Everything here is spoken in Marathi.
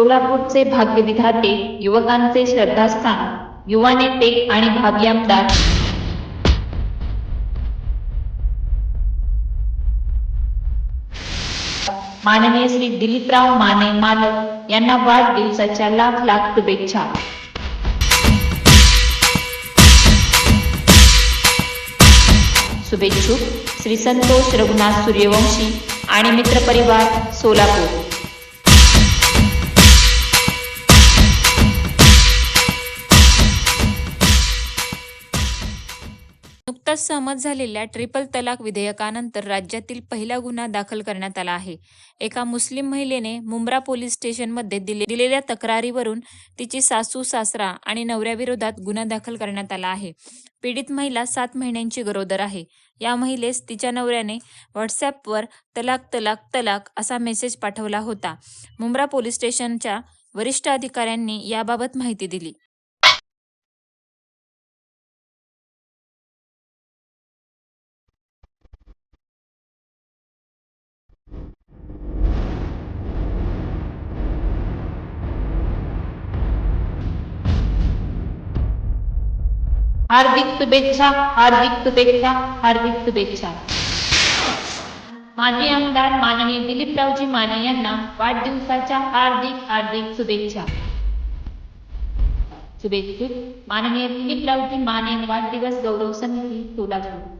सोलापूरचे भाग्यविधाते युवकांचे श्रद्धास्थान युवा नेते आणि भावी आमदार माननीय श्री दिलीपराव माने मालक यांना वाढदिवसाच्या लाख लाख शुभेच्छा. शुभेच्छुक श्री संतोष रघुनाथ सूर्यवंशी आणि मित्रपरिवार सोलापूर. नुकताच सहमत झालेल्या ट्रिपल तलाक विधेयकानंतर राज्यातील पहिला गुन्हा दाखल करण्यात आला आहे. एका मुस्लिम महिलेने मुंब्रा पोलीस स्टेशनमध्ये दिले दिलेल्या तक्रारीवरून तिची सासू सासरा आणि नवऱ्याविरोधात गुन्हा दाखल करण्यात आला आहे. पीडित महिला सात महिन्यांची गरोदर आहे. या महिलेस तिच्या नवऱ्याने व्हॉट्सॲपवर तलाक तलाक तलाक असा मेसेज पाठवला होता. मुंब्रा पोलीस स्टेशनच्या वरिष्ठ अधिकाऱ्यांनी याबाबत माहिती दिली. हार्दिक शुभेच्छा हार्दिक शुभेच्छा हार्दिक शुभेच्छा. माजी आमदार माननीय दिलीपरावजी माने यांना वाढदिवसाच्या हार्दिक हार्दिक शुभेच्छा. शुभेच्छित माननीय दिलीपरावजी माने वाढदिवस गौरव समिती सोलापूर